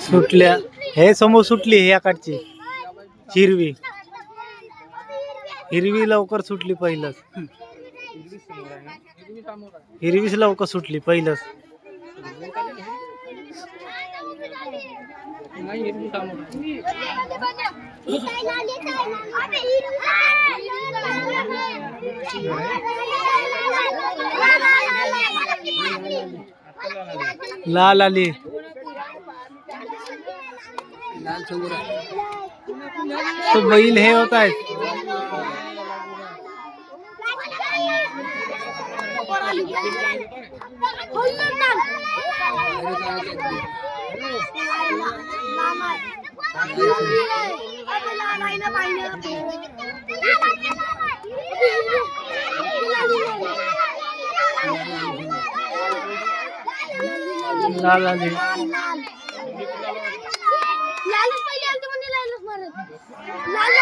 सुटल्या. हे समोर सुटली हे याकडची हिरवी. हिरवी लवकर सुटली पहिलंच. हिरवीच लवकर सुटली पहिलंच. लाल आली. तो बैल हे होत आहेत लाल आली লাল